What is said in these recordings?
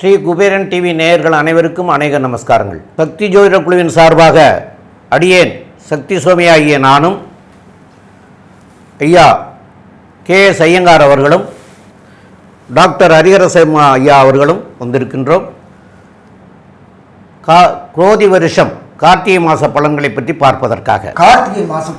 Sri Kuberan TV நேயர்கள் அனைவருக்கும் அநேக நமஸ்காரங்கள். சக்தி ஜோதிட குழுவின் சார்பாக அடியேன் சக்தி சுவாமி ஆகிய நானும் ஐயா கே எஸ் ஐயங்கார் அவர்களும் டாக்டர் ஹரிஹரசம்மா ஐயா அவர்களும் வந்திருக்கின்றோம். கா குரோதி வருஷம் கார்த்திகை மாத பலன்களை பற்றி பார்ப்பதற்காக. கார்த்திகை மாதம்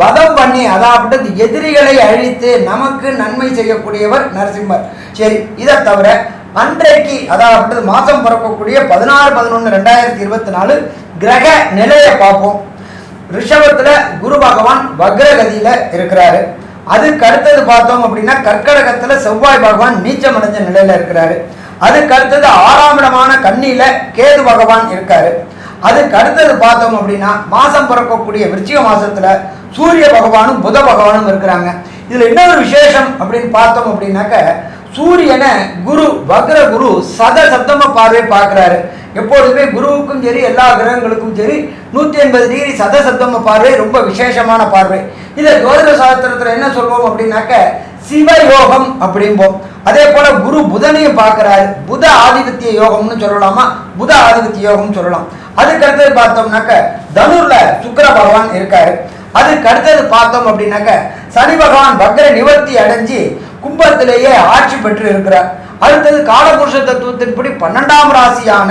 வதம் பண்ணி அதாவது எதிரிகளை அழித்து நமக்கு நன்மை செய்யக்கூடியவர் நரசிம்மர். சரி இதை தவிர அன்றைக்கு அதாவது மாதம் பிறக்கக்கூடிய பதினாறு பதினொன்று ரெண்டாயிரத்தி இருபத்தி நாலு கிரக நிலையை பார்ப்போம். ரிஷபத்தில் குரு பகவான் வக்ரகதியில் இருக்கிறாரு. அதுக்கு அடுத்தது பார்த்தோம் அப்படின்னா கர்க்கடகத்தில் செவ்வாய் பகவான் நீச்சம் அடைஞ்ச நிலையில் இருக்கிறாரு. அதுக்கு அடுத்தது ஆறாம் இடமான கண்ணியில் கேது பகவான் இருக்காரு. அதுக்கு அடுத்தது பார்த்தோம் அப்படின்னா மாதம் பிறக்கக்கூடிய விருச்சிக மாதத்தில் சூரிய பகவானும் புத பகவானும் இருக்கிறாங்க. இதுல இன்னொரு விசேஷம் அப்படின்னு பார்த்தோம் அப்படின்னாக்க சூரியனை குரு வக்ர குரு சத சப்தம பார்வை பார்க்குறாரு. எப்பொழுதுமே குருவுக்கும் சரி எல்லா கிரகங்களுக்கும் சரி நூற்றி எண்பது டிகிரி சத சப்தம பார்வை ரொம்ப விசேஷமான பார்வை. இதை ஜோதிட சாஸ்திரத்தில் என்ன சொல்வோம் அப்படின்னாக்க சிவயோகம் அப்படிம்போம். அதே போல குரு புதனையும் பார்க்கிறாரு. புத ஆதிபத்திய யோகம்னு சொல்லலாமா? புத ஆதிபத்திய யோகம்னு சொல்லலாம். அதுக்கடுத்து பார்த்தோம்னாக்க தனுர்ல சுக்கர பகவான் இருக்காரு. அதுக்கு அடுத்தது பார்த்தோம் அப்படின்னாக்க சனி பகவான் வக்ர நிவர்த்தி அடைஞ்சு கும்பத்திலேயே ஆட்சி பெற்று இருக்கிறார். அடுத்தது காலபுருஷ தத்துவத்தின்படி பன்னெண்டாம் ராசியான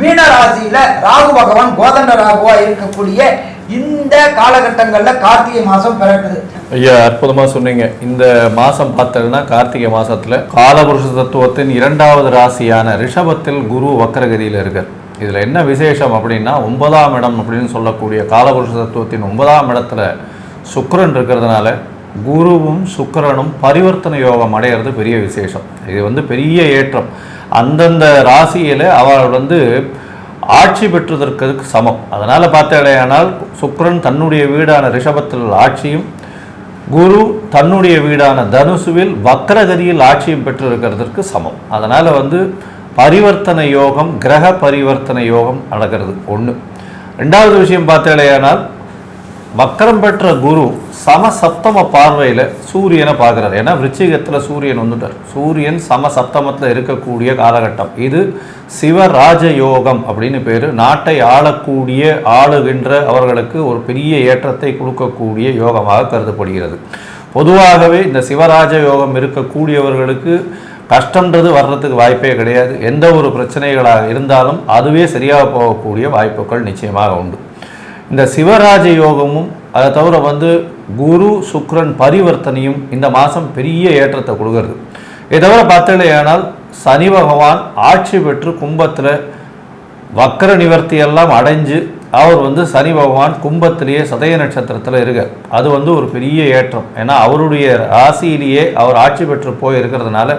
மீன ராசியில ராகு பகவான் கோதண்ட ராகுவா இருக்கக்கூடிய இந்த காலகட்டங்களில் கார்த்திகை மாதம் பிறக்குது. ஐயா அற்புதமாக சொன்னீங்க. இந்த மாதம் பார்த்தோம்னா கார்த்திகை மாதத்தில் காலபுருஷ தத்துவத்தின் இரண்டாவது ராசியான ரிஷபத்தில் குரு வக்கரகதியில் இருக்கார். இதில் என்ன விசேஷம் அப்படின்னா ஒன்பதாம் இடம் அப்படின்னு சொல்லக்கூடிய காலபுருஷ தத்துவத்தின் ஒன்பதாம் இடத்துல சுக்கரன் இருக்கிறதுனால குருவும் சுக்கரனும் பரிவர்த்தனை யோகம் அடையிறது பெரிய விசேஷம். இது வந்து பெரிய ஏற்றம். அந்தந்த ராசியில் அவர் வந்து ஆட்சி பெற்றதற்கு சமம். அதனால் பார்த்தாலேயானால் சுக்கரன் தன்னுடைய வீடான ரிஷபத்தில் ஆட்சியும் குரு தன்னுடைய வீடான தனுசுவில் வக்கரகதியில் ஆட்சியும் பெற்றிருக்கிறதற்கு சமம். அதனால் வந்து பரிவர்த்தனை யோகம் கிரக பரிவர்த்தனை யோகம் நடக்கிறது. ஒன்று ரெண்டாவது விஷயம் பார்த்தேனால் வக்கரம் பெற்ற குரு சம சப்தம பார்வையில் சூரியனை பார்க்குறார். ஏன்னா விருச்சிகத்தில் சூரியன் வந்துட்டார். சூரியன் சம சப்தமத்தில் இருக்கக்கூடிய காலகட்டம். இது சிவராஜ யோகம் அப்படின்னு பேர். நாட்டை ஆளக்கூடிய ஆளுகின்ற அவர்களுக்கு ஒரு பெரிய ஏற்றத்தை கொடுக்கக்கூடிய யோகமாக கருதப்படுகிறது. பொதுவாகவே இந்த சிவராஜ யோகம் இருக்கக்கூடியவர்களுக்கு கஷ்டன்றது வர்றதுக்கு வாய்ப்பே கிடையாது. எந்த ஒரு பிரச்சனைகளாக இருந்தாலும் அதுவே சரியாக போகக்கூடிய வாய்ப்புகள் நிச்சயமாக உண்டு. இந்த சிவராஜ யோகமும் அதை தவிர வந்து குரு சுக்ரன் பரிவர்த்தனையும் இந்த மாதம் பெரிய ஏற்றத்தை கொடுக்கறது. இதை தவிர பார்த்தீங்கன்னா சனி பகவான் ஆட்சி பெற்று கும்பத்தில் வக்கர நிவர்த்தி எல்லாம் அடைஞ்சு அவர் வந்து சனி பகவான் கும்பத்திலேயே சதய நட்சத்திரத்தில் இருக்க அது வந்து ஒரு பெரிய ஏற்றம். ஏன்னா அவருடைய ராசியிலேயே அவர் ஆட்சி பெற்று போய் இருக்கிறதுனால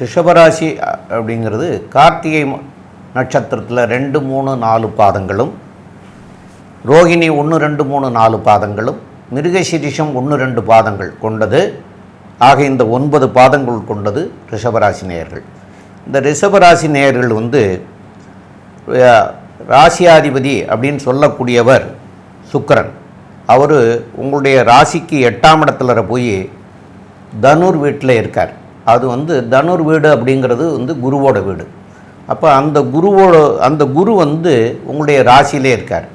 ரிஷபராசி அப்படிங்கிறது கார்த்திகை நட்சத்திரத்தில் ரெண்டு மூணு நாலு பாதங்களும் ரோகிணி ஒன்று ரெண்டு மூணு நாலு பாதங்களும் மிருகசிரிஷம் ஒன்று ரெண்டு பாதங்கள் கொண்டது. ஆக இந்த ஒன்பது பாதங்கள் கொண்டது ரிஷபராசி நேயர்கள். இந்த ரிஷபராசி நேயர்கள் வந்து ராசியாதிபதி அப்படின்னு சொல்லக்கூடியவர் சுக்கரன். அவர் உங்களுடைய ராசிக்கு எட்டாம் இடத்துல போய் தனுர் வீட்டில் இருக்கார். அது வந்து தனுர் வீடு அப்படிங்கிறது வந்து குருவோட வீடு. அப்போ அந்த குருவோட அந்த குரு வந்து உங்களுடைய ராசியிலே இருக்கார்.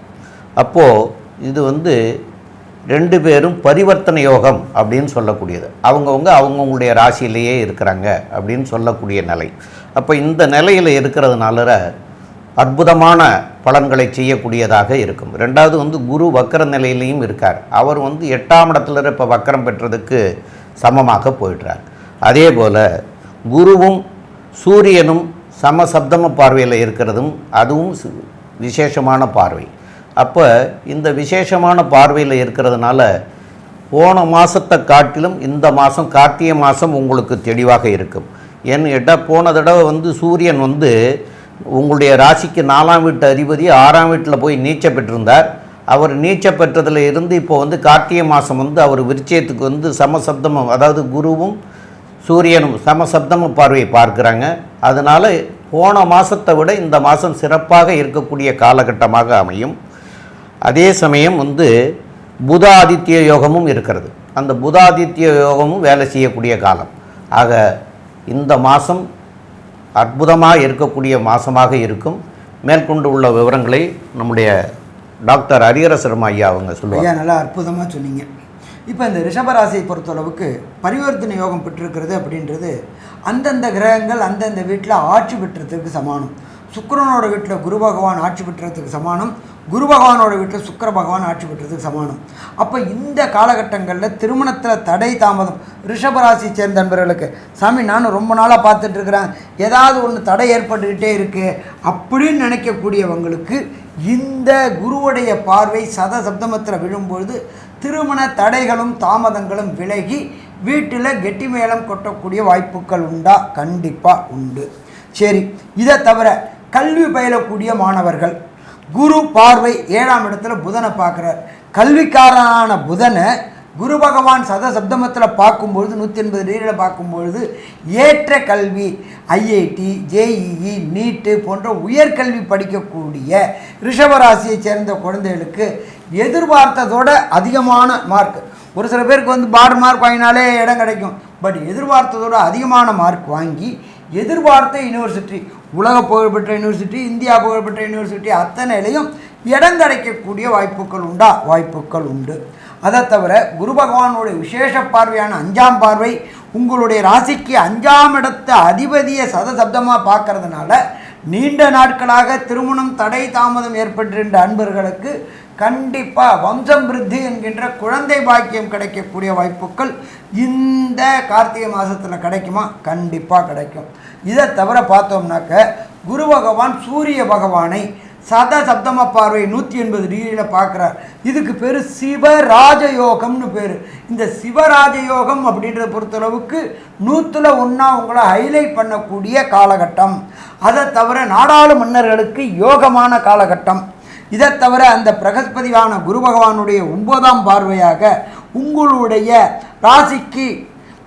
அப்போது இது வந்து ரெண்டு பேரும் பரிவர்த்தனை யோகம் அப்படின்னு சொல்லக்கூடியது. அவங்கவுங்க அவங்கவுங்களுடைய ராசியிலேயே இருக்கிறாங்க அப்படின்னு சொல்லக்கூடிய நிலை. அப்போ இந்த நிலையில் இருக்கிறதுனால அற்புதமான பலன்களை செய்யக்கூடியதாக இருக்கும். ரெண்டாவது வந்து குரு வக்கர நிலையிலையும் இருக்கார். அவர் வந்து எட்டாம் இடத்துல இப்போ வக்கரம் பெற்றதுக்கு சமமாக போயிடுறார். அதே போல் குருவும் சூரியனும் சமசப்தம பார்வையில் இருக்கிறதும் அதுவும் விசேஷமான பார்வை. அப்போ இந்த விசேஷமான பார்வையில் இருக்கிறதுனால போன மாதத்தை காட்டிலும் இந்த மாதம் கார்த்திகை மாதம் உங்களுக்கு தெளிவாக இருக்கும். ஏன்னு கேட்டால் போன தடவை வந்து சூரியன் வந்து உங்களுடைய ராசிக்கு நாலாம் வீட்டு அதிபதி ஆறாம் வீட்டில் போய் நீச்ச பெற்றிருந்தார். அவர் நீச்ச பெற்றதில் இருந்து இப்போ வந்து கார்த்திகை மாதம் வந்து அவர் விருச்சயத்துக்கு வந்து சமசப்தமம் அதாவது குருவும் சூரியனும் சமசப்தமும் பார்வையை பார்க்குறாங்க. அதனால் போன மாதத்தை விட இந்த மாதம் சிறப்பாக இருக்கக்கூடிய காலகட்டமாக அமையும். அதே சமயம் வந்து புதாதித்ய யோகமும் இருக்கிறது. அந்த புதாதித்ய யோகமும் வேலை செய்யக்கூடிய காலம். ஆக இந்த மாதம் அற்புதமாக இருக்கக்கூடிய மாதமாக இருக்கும். மேற்கொண்டு உள்ள விவரங்களை நம்முடைய டாக்டர் ஹரிஹரசர்மா ஐயா அவங்க சொல்லுவாங்க. நல்லா அற்புதமாக சொன்னீங்க. இப்போ இந்த ரிஷபராசியை பொறுத்தளவுக்கு பரிவர்த்தனை யோகம் பெற்றிருக்கிறது அப்படின்றது அந்தந்த கிரகங்கள் அந்தந்த வீட்டில் ஆட்சி பெற்றதுக்கு சமானம். சுக்கரனோட வீட்டில் குரு பகவான் ஆட்சி பெற்றதுக்கு சமானம். குரு பகவானோட வீட்டில் சுக்கர பகவான் ஆட்சி பெற்றதுக்கு சமானம். அப்போ இந்த காலகட்டங்களில் திருமணத்தில் தடை தாமதம். ரிஷபராசி சேர்ந்த நண்பர்களுக்கு சாமி நானும் ரொம்ப நாளாக பார்த்துட்ருக்குறேன். ஏதாவது ஒன்று தடை ஏற்பட்டுக்கிட்டே இருக்குது அப்படின்னு நினைக்கக்கூடியவங்களுக்கு இந்த குருவுடைய பார்வை சத சப்தமத்தில் விழும்பொழுது திருமண தடைகளும் தாமதங்களும் விலகி வீட்டில் கெட்டி மேளம் கொட்டக்கூடிய வாய்ப்புகள் உண்டா? கண்டிப்பாக உண்டு. சரி இதை தவிர கல்வி பயிலக்கூடிய மாணவர்கள் குரு பார்வை ஏழாம் இடத்துல புதனை பார்க்குறார். கல்விக்காரனான புதனை குரு பகவான் சத சப்தமத்தில் பார்க்கும்பொழுது நூற்றி எண்பது டிகிரியில் பார்க்கும்பொழுது ஏற்ற கல்வி ஐஐடி ஜேஇஇ நீட்டு போன்ற உயர்கல்வி படிக்கக்கூடிய ரிஷபராசியை சேர்ந்த குழந்தைகளுக்கு எதிர்பார்த்ததோட அதிகமான மார்க் ஒரு சில பேருக்கு வந்து பார் மார்க் வாங்கினாலே இடம் கிடைக்கும். பட் எதிர்பார்த்ததோட அதிகமான மார்க் வாங்கி எதிர்பார்த்த யூனிவர்சிட்டி உலக புகழ்பெற்ற யூனிவர்சிட்டி இந்தியா புகழ்பெற்ற யூனிவர்சிட்டி அத்தனையிலையும் இடம் கிடைக்கக்கூடிய வாய்ப்புகள் உண்டா? வாய்ப்புகள் உண்டு. அதை தவிர குரு பகவானுடைய விசேஷ பார்வையான அஞ்சாம் பார்வை உங்களுடைய ராசிக்கு அஞ்சாம் இடத்த அதிபதியை சதசப்தமாக பார்க்கறதுனால நீண்ட நாட்களாக திருமணம் தடை தாமதம் ஏற்பட்டிருந்த அன்பர்களுக்கு கண்டிப்பாக வம்சம் விருத்தி என்கின்ற குழந்தை பாக்கியம் கிடைக்கக்கூடிய வாய்ப்புகள் இந்த கார்த்திகை மாதத்தில் கிடைக்குமா? கண்டிப்பாக கிடைக்கும். இதை தவிர பார்த்தோம்னாக்க குரு பகவான் சூரிய பகவானை சத சப்தம பார்வை நூற்றி எண்பது டிகிரியில் பார்க்குறார். இதுக்கு பேர் சிவராஜயோகம்னு பேர். இந்த சிவராஜயோகம் அப்படின்றத பொறுத்தளவுக்கு நூற்றில் ஒன்றா உங்களை ஹைலைட் பண்ணக்கூடிய காலகட்டம். அதை தவிர நாடாளு மன்னர்களுக்கு யோகமான காலகட்டம். இதை தவிர அந்த பிரகஸ்பதியான குரு பகவானுடைய ஒன்பதாம் பார்வையாக உங்களுடைய ராசிக்கு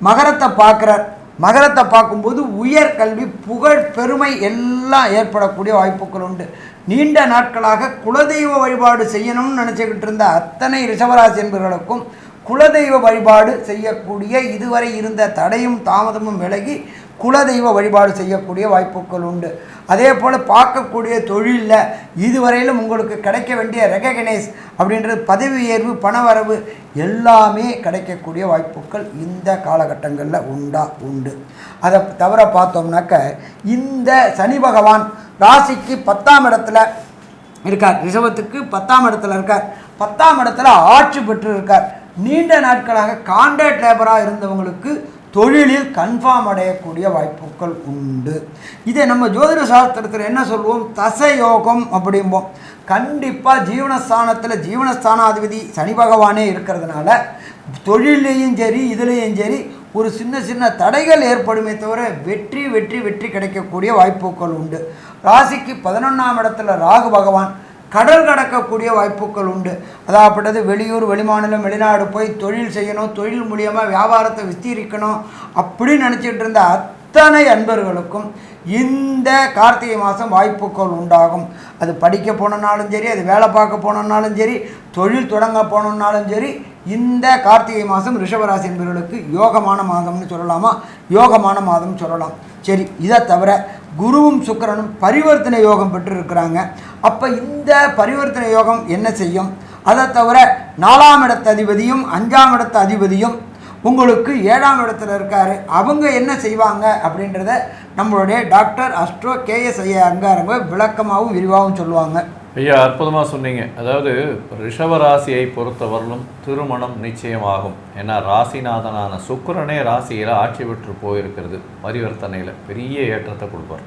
மகரத்தை பார்க்குறார் மகரத்தை பார்க்கும்போது உயர் கல்வி புகழ் பெருமை எல்லாம் ஏற்படக்கூடிய வாய்ப்புகள் உண்டு. நீண்ட நாட்களாக குலதெய்வ வழிபாடு செய்யணும்னு நினச்சிக்கிட்டு இருந்த அத்தனை ரிஷபராசி என்பவர்களுக்கும் குலதெய்வ வழிபாடு செய்யக்கூடிய இதுவரை இருந்த தடையும் தாமதமும் விலகி குலதெய்வ வழிபாடு செய்யக்கூடிய வாய்ப்புகள் உண்டு. அதே போல் பார்க்கக்கூடிய தொழிலில் இதுவரையிலும் உங்களுக்கு கிடைக்க வேண்டிய ரெகக்னைஸ் அப்படின்றது பதவி உயர்வு பணவரவு எல்லாமே கிடைக்கக்கூடிய வாய்ப்புகள் இந்த காலகட்டங்களில் உண்டா? உண்டு. அதை தவிர பார்த்தோம்னாக்க இந்த சனி பகவான் ராசிக்கு பத்தாம் இடத்துல இருக்கார். ரிஷபத்துக்கு பத்தாம் இடத்துல இருக்கார். பத்தாம் இடத்துல ஆட்சி பெற்று இருக்கார் நீண்ட நாட்களாக கான்ட்ராக்ட் லேபராக இருந்தவங்களுக்கு தொழிலில் கன்ஃபார்ம் அடையக்கூடிய வாய்ப்புகள் உண்டு. இதை நம்ம ஜோதிட சாஸ்திரத்தில் என்ன சொல்லுவோம்? தசயோகம் அப்படிம்போம். கண்டிப்பாக ஜீவனஸ்தானத்தில் ஜீவனஸ்தானாதிபதி சனி பகவானே இருக்கிறதுனால தொழிலையும் சரி இதுலேயும் சரி ஒரு சின்ன சின்ன தடைகள் ஏற்படுமே தவிர வெற்றி வெற்றி வெற்றி கிடைக்கக்கூடிய வாய்ப்புகள் உண்டு. ராசிக்கு பதினொன்றாம் இடத்துல ராகு பகவான் கடல் கடக்கக்கூடிய வாய்ப்புகள் உண்டு. அதாகப்பட்டது வெளியூர் வெளிமாநிலம் வெளிநாடு போய் தொழில் செய்யணும் தொழில் மூலியமாக வியாபாரத்தை விஸ்தீரிக்கணும் அப்படின்னு நினச்சிட்டு இருந்த அத்தனை அன்பர்களுக்கும் இந்த கார்த்திகை மாதம் வாய்ப்புகள் உண்டாகும். அது படிக்க போனனாலும் சரி அது வேலை பார்க்க போனோம்னாலும் சரி தொழில் தொடங்க போனோம்னாலும் சரி இந்த கார்த்திகை மாதம் ரிஷபராசி என்பவர்களுக்கு யோகமான மாதம்னு சொல்லலாமா? யோகமான மாதம்னு சொல்லலாம். சரி இதை தவிர குருவும் சுக்கரனும் பரிவர்த்தனை யோகம் பெற்று இருக்கிறாங்க அப்போ இந்த பரிவர்த்தனை யோகம் என்ன செய்யும்? அதை தவிர நாலாம் இடத்து அதிபதியும் அஞ்சாம் இடத்து அதிபதியும் உங்களுக்கு ஏழாம் இடத்துல இருக்காரு. அவங்க என்ன செய்வாங்க அப்படின்றத நம்மளுடைய டாக்டர் அஸ்ட்ரோ கேஎஸ் ஐயா அங்காரங்க விளக்கமாகவும் விரிவாகவும் சொல்லுவாங்க. ஐயா அற்புதமாக சொன்னீங்க. அதாவது ரிஷப ராசியை பொறுத்தவரையிலும் திருமணம் நிச்சயமாகும். ஏன்னா ராசிநாதனான சுக்கரனே ராசியில் ஆட்சி பெற்று போயிருக்கிறது. பரிவர்த்தனையில் பெரிய ஏற்றத்தை கொடுப்பார்.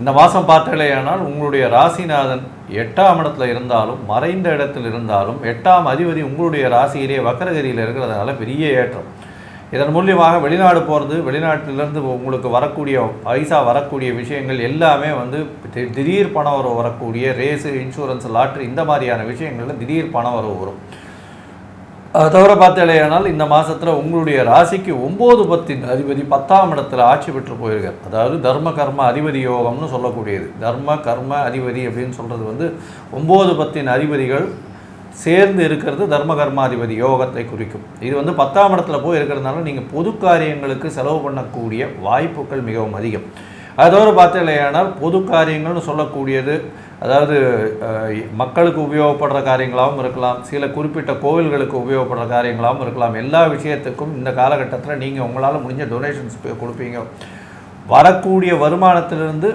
இந்த மாதம் பார்த்தீங்களேயானால் உங்களுடைய ராசிநாதன் எட்டாம் இடத்துல இருந்தாலும் மறைந்த இடத்தில் இருந்தாலும் எட்டாம் அதிபதி உங்களுடைய ராசியிலே வக்கரகிரியில் இருக்கிறதுனால பெரிய ஏற்றம். இதன் மூலியமாக வெளிநாடு போகிறது வெளிநாட்டிலிருந்து உங்களுக்கு வரக்கூடிய பைசா வரக்கூடிய விஷயங்கள் எல்லாமே வந்து திடீர் பண வரவு வரக்கூடிய ரேஸு இன்சூரன்ஸ் லாட்ரி இந்த மாதிரியான விஷயங்களில் திடீர் பண வரவு வரும். அதை தவிர பார்த்தாலேயானால் இந்த மாதத்தில் உங்களுடைய ராசிக்கு ஒம்பது பத்தின் அதிபதி பத்தாம் இடத்துல ஆட்சி பெற்று போயிருக்கார். அதாவது தர்ம கர்ம அதிபதி யோகம்னு சொல்லக்கூடியது. தர்ம கர்ம அதிபதி அப்படின்னு சொல்கிறது வந்து ஒம்பது பத்தின் அதிபதிகள் சேர்ந்து இருக்கிறது தர்ம கர்மாதிபதி யோகத்தை குறிக்கும். இது வந்து பத்தாம் இடத்துல போய் இருக்கிறதுனால நீங்கள் பொது காரியங்களுக்கு செலவு பண்ணக்கூடிய வாய்ப்புகள் மிகவும் அதிகம். அதோடு தவிர பார்த்தீங்களேனால் பொது காரியங்கள்னு சொல்லக்கூடியது அதாவது மக்களுக்கு உபயோகப்படுற காரியங்களாகவும் இருக்கலாம் சில குறிப்பிட்ட கோவில்களுக்கு உபயோகப்படுற காரியங்களாகவும் இருக்கலாம். எல்லா விஷயத்துக்கும் இந்த காலகட்டத்தில் நீங்கள் உங்களால் முடிஞ்ச டொனேஷன்ஸ் கொடுப்பீங்க. வரக்கூடிய வருமானத்திலிருந்து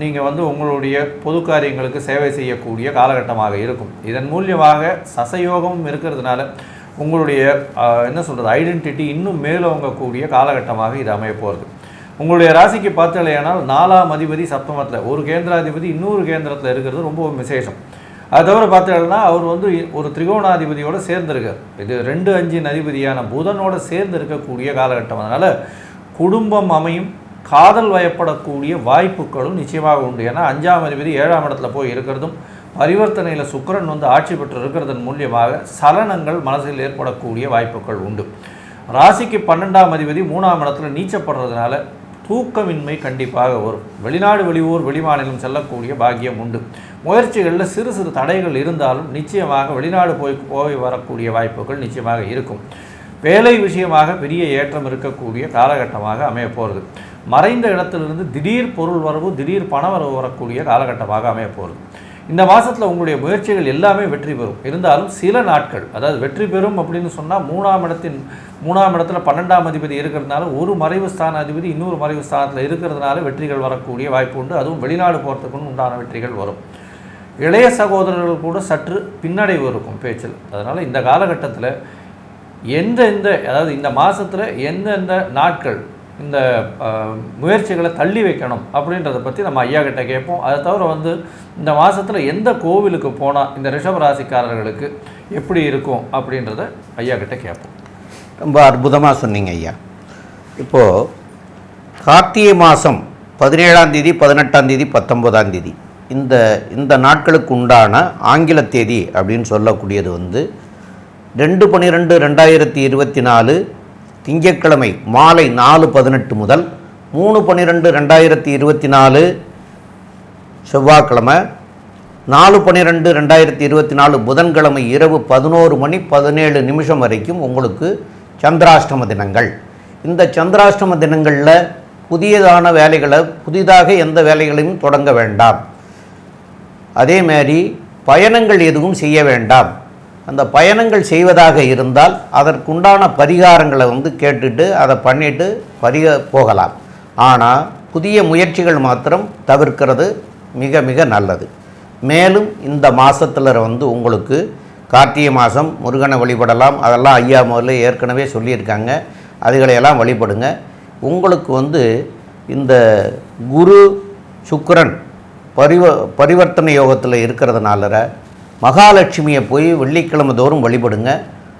நீங்கள் வந்து உங்களுடைய பொது காரியங்களுக்கு சேவை செய்யக்கூடிய காலகட்டமாக இருக்கும். இதன் மூலியமாக சசயோகமும் இருக்கிறதுனால உங்களுடைய என்ன சொல்கிறது ஐடென்டிட்டி இன்னும் மேலோங்கக்கூடிய காலகட்டமாக இது அமைய போகிறது உங்களுடைய ராசிக்கு பார்த்தலையானால் நாலாம் அதிபதி சப்தமத்தில் ஒரு கேந்திராதிபதி இன்னொரு கேந்திரத்தில் இருக்கிறது ரொம்ப விசேஷம். அது தவிர பார்த்தீங்கன்னா அவர் வந்து ஒரு திரிகோணாதிபதியோடு சேர்ந்திருக்கார். இது ரெண்டு அஞ்சின் அதிபதியான புதனோடு சேர்ந்து இருக்கக்கூடிய காலகட்டம் அதனால் குடும்பம் அமையும் காதல் வயப்படக்கூடிய வாய்ப்புகளும் நிச்சயமாக உண்டு. ஏன்னா அஞ்சாம் அதிபதி ஏழாம் இடத்துல போய் இருக்கிறதும் பரிவர்த்தனையில் சுக்கிரன் வந்து ஆட்சி பெற்று இருக்கிறதன் மூலியமாக சலனங்கள் மனசில் ஏற்படக்கூடிய வாய்ப்புகள் உண்டு. ராசிக்கு பன்னெண்டாம் அதிபதி மூணாம் இடத்துல நீச்சப்படுறதுனால தூக்கமின்மை கண்டிப்பாக வரும். வெளிநாடு வெளியூர் வெளிமாநிலம் செல்லக்கூடிய பாக்கியம் உண்டு. முயற்சிகளில் சிறு சிறு தடைகள் இருந்தாலும் நிச்சயமாக வெளிநாடு போய் போய் வரக்கூடிய வாய்ப்புகள் நிச்சயமாக இருக்கும். வேலை விஷயமாக பெரிய ஏற்றம் இருக்கக்கூடிய காலகட்டமாக அமைய போகிறது மறைந்த இடத்திலிருந்து திடீர் பொருள் வரவு திடீர் பண வரவு வரக்கூடிய காலகட்டமாக அமைய போகிறது இந்த மாதத்தில் உங்களுடைய முயற்சிகள் எல்லாமே வெற்றி பெறும். இருந்தாலும் சில நாட்கள் அதாவது வெற்றி பெறும் அப்படின்னு சொன்னால் மூணாம் இடத்தின் மூணாம் இடத்துல பன்னெண்டாம் அதிபதி இருக்கிறதுனால ஒரு மறைவு ஸ்தான அதிபதி இன்னொரு மறைவு ஸ்தானத்தில் இருக்கிறதுனால வெற்றிகள் வரக்கூடிய வாய்ப்பு உண்டு. அதுவும் வெளிநாடு போகிறதுக்குன்னு உண்டான வெற்றிகள் வரும். இளைய சகோதரர்கள் கூட சற்று பின்னடைவு இருக்கும் பேச்சில். அதனால் இந்த காலகட்டத்தில் எந்தெந்த அதாவது இந்த மாதத்தில் எந்தெந்த நாட்கள் இந்த முயற்சிகளை தள்ளி வைக்கணும் அப்படின்றத பற்றி நம்ம ஐயா கிட்ட கேட்போம். அதை தவிர வந்து இந்த மாதத்தில் எந்த கோவிலுக்கு போனால் இந்த ரிஷப ராசிக்காரர்களுக்கு எப்படி இருக்கும் அப்படின்றத ஐயா கிட்ட கேட்போம். ரொம்ப அற்புதமாக சொன்னீங்க ஐயா. இப்போது கார்த்திகை மாதம் பதினேழாம் தேதி பதினெட்டாம் தேதி பத்தொன்பதாம் தேதி. இந்த இந்த நாட்களுக்கு உண்டான ஆங்கில தேதி அப்படின்னு சொல்லக்கூடியது வந்து ரெண்டு பன்னிரெண்டு ரெண்டாயிரத்தி இருபத்தி நாலு திங்கட்கிழமை மாலை நாலு பதினெட்டு முதல் மூணு பன்னிரெண்டு ரெண்டாயிரத்தி இருபத்தி நாலு செவ்வாய்க்கிழமை நாலு பன்னிரெண்டு ரெண்டாயிரத்தி இருபத்தி நாலு புதன்கிழமை இரவு பதினோரு மணி பதினேழு நிமிஷம் வரைக்கும் உங்களுக்கு சந்திராஷ்டம தினங்கள். இந்த சந்திராஷ்டம தினங்களில் புதியதான வேலைகளை புதிதாக எந்த வேலைகளையும் தொடங்க வேண்டாம். அதே மாதிரி பயணங்கள் எதுவும் செய்ய வேண்டாம். அந்த பயணங்கள் செய்வதாக இருந்தால் அதற்குண்டான பரிகாரங்களை வந்து கேட்டுட்டு அதை பண்ணிட்டு பரிக போகலாம். ஆனால் புதிய முயற்சிகள் மாத்திரம் தவிர்க்கிறது மிக மிக நல்லது. மேலும் இந்த மாதத்தில் வந்து உங்களுக்கு கார்த்திகை மாதம் முருகனை வழிபடலாம். அதெல்லாம் ஐயா முதல்ல ஏற்கனவே சொல்லியிருக்காங்க. அதுகளையெல்லாம் வழிபடுங்க. உங்களுக்கு வந்து இந்த குரு சுக்கரன் பரிவ பரிவர்த்தனை யோகத்தில் இருக்கிறதுனால மகாலட்சுமியை போய் வெள்ளிக்கிழமை தோறும் வழிபடுங்க.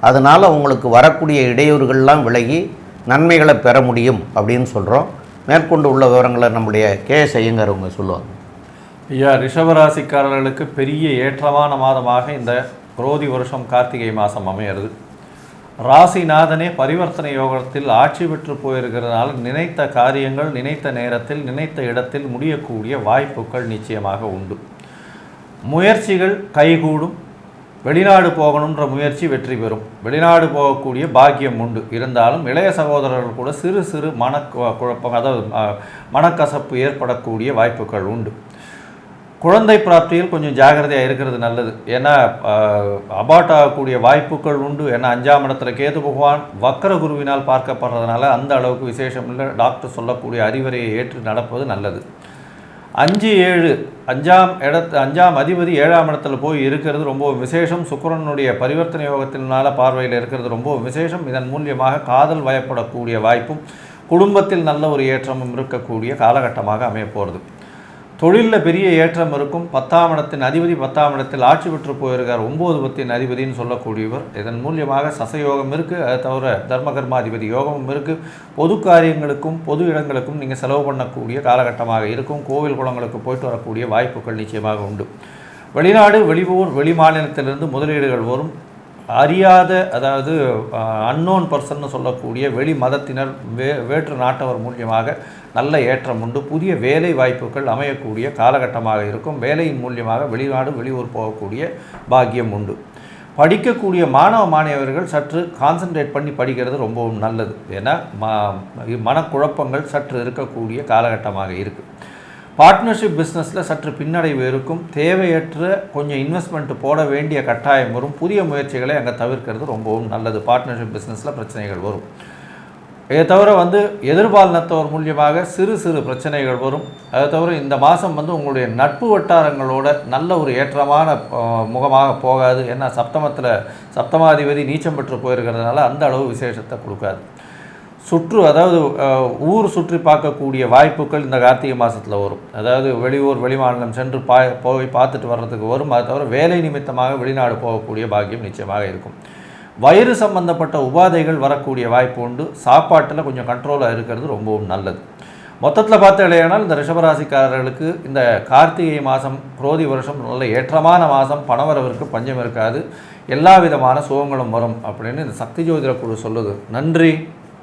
அதனால் உங்களுக்கு வரக்கூடிய இடையூறுகள்லாம் விலகி நன்மைகளை பெற முடியும் அப்படின்னு சொல்கிறோம் மேற்கொண்டு உள்ள விவரங்களை நம்முடைய கே எஸ் ஐயங்கார் அவங்க சொல்லுவாங்க ஐயா ரிஷபராசிக்காரர்களுக்கு பெரிய ஏற்றமான மாதமாக இந்த குரோதி வருஷம் கார்த்திகை மாதம் அமையிறது. ராசிநாதனே பரிவர்த்தனை யோகத்தில் ஆட்சி பெற்று போயிருக்கிறதுனால நினைத்த காரியங்கள் நினைத்த நேரத்தில் நினைத்த இடத்தில் முடியக்கூடிய வாய்ப்புகள் நிச்சயமாக உண்டு. முயற்சிகள் கைகூடும். வெளிநாடு போகணுன்ற முயற்சி வெற்றி பெறும். வெளிநாடு போகக்கூடிய பாக்கியம் உண்டு. இருந்தாலும் இளைய சகோதரர்கள் கூட சிறு சிறு மன குழப்பம் அதாவது மனக்கசப்பு ஏற்படக்கூடிய வாய்ப்புகள் உண்டு. குழந்தை பிராப்தியில் கொஞ்சம் ஜாகிரதையாக இருக்கிறது நல்லது. ஏன்னா அபாட் ஆகக்கூடிய வாய்ப்புகள் உண்டு. ஏன்னா அஞ்சாம் இடத்துல கேது பகவான் வக்கர குருவினால் பார்க்கப்படுறதுனால அந்த அளவுக்கு விசேஷம் இல்லை. டாக்டர் சொல்லக்கூடிய அறிவுரையை ஏற்று நடப்பது நல்லது. அஞ்சு ஏழு அஞ்சாம் இடத்து அஞ்சாம் அதிபதி ஏழாம் இடத்துல போய் இருக்கிறது ரொம்ப விசேஷம். சுக்கரனுடைய பரிவர்த்தனை யோகத்தினால பார்வையில் இருக்கிறது ரொம்ப விசேஷம். இதன் மூலியமாக காதல் வயப்படக்கூடிய வாய்ப்பும் குடும்பத்தில் நல்ல ஒரு ஏற்றமும் இருக்கக்கூடிய காலகட்டமாக அமையப்போகிறது தொழிலில் பெரிய ஏற்றம் இருக்கும். பத்தாம் இடத்தின் அதிபதி பத்தாம் இடத்தில் ஆட்சி பெற்று போயிருக்கார். ஒம்பது பத்தின் அதிபதின்னு சொல்லக்கூடியவர். இதன் மூலியமாக சசயோகம் இருக்குது அதை தவிர தர்மகர்மாதிபதி யோகமும் இருக்குது பொது காரியங்களுக்கும் பொது இடங்களுக்கும் நீங்கள் செலவு பண்ணக்கூடிய காலகட்டமாக இருக்கும். கோவில் குளங்களுக்கு போயிட்டு வரக்கூடிய வாய்ப்புகள் நிச்சயமாக உண்டு. வெளிநாடு வெளியூர் வெளி மாநிலத்திலிருந்து முதலீடுகள் வரும். அறியாத அதாவது அன்னோன் பர்சன்னு சொல்லக்கூடிய வெளி மதத்தினர் வே வேற்று நாட்டவர் மூலியமாக நல்ல ஏற்றம் உண்டு. புதிய வேலை வாய்ப்புகள் அமையக்கூடிய காலகட்டமாக இருக்கும். வேலையின் மூலியமாக வெளிநாடு வெளியூர் போகக்கூடிய பாக்கியம் உண்டு. படிக்கக்கூடிய மாணவ மாணவர்கள் சற்று கான்சென்ட்ரேட் பண்ணி படிக்கிறது ரொம்பவும் நல்லது. ஏன்னா ம மனக்குழப்பங்கள் சற்று இருக்கக்கூடிய காலகட்டமாக இருக்குது பார்ட்னர்ஷிப் பிஸ்னஸில் சற்று பின்னடைவு இருக்கும். தேவையற்ற கொஞ்சம் இன்வெஸ்ட்மெண்ட் போட வேண்டிய கட்டாயம் வரும். புதிய முயற்சிகளை அங்கே தவிர்க்கிறது ரொம்பவும் நல்லது. பார்ட்னர்ஷிப் பிஸ்னஸில் பிரச்சனைகள் வரும். இதை தவிர வந்து எதிர்பாலினத்தவர் மூலியமாக சிறு சிறு பிரச்சனைகள் வரும். அதை தவிர இந்த மாதம் வந்து உங்களுடைய நட்பு வட்டாரங்களோட நல்ல ஒரு ஏற்றமான முகமாக போகாது. ஏன்னா சப்தமத்தில் சப்தமாதிபதி நீச்சம் பெற்று போயிருக்கிறதுனால அந்த அளவு விசேஷத்தை கொடுக்காது. சுற்று அதாவது ஊர் சுற்றி பார்க்கக்கூடிய வாய்ப்புகள் இந்த கார்த்திகை மாதத்தில் வரும். அதாவது வெளியூர் வெளிமாநிலம் சென்று பா போய் பார்த்துட்டு வர்றதுக்கு வரும். அது தவிர வேலை நிமித்தமாக வெளிநாடு போகக்கூடிய பாக்கியம் நிச்சயமாக இருக்கும். வயிறு சம்பந்தப்பட்ட உபாதைகள் வரக்கூடிய வாய்ப்பு உண்டு. சாப்பாட்டில் கொஞ்சம் கண்ட்ரோலாக இருக்கிறது ரொம்பவும் நல்லது. மொத்தத்தில் பார்த்து இல்லையானால் இந்த ரிஷபராசிக்காரர்களுக்கு இந்த கார்த்திகை மாதம் குரோதி வருஷம் நல்ல ஏற்றமான மாதம் பணவரவிற்கு பஞ்சம் இருக்காது. எல்லா விதமான சுகங்களும் வரும் அப்படின்னு இந்த சக்தி ஜோதிட குழு சொல்லுது. நன்றி.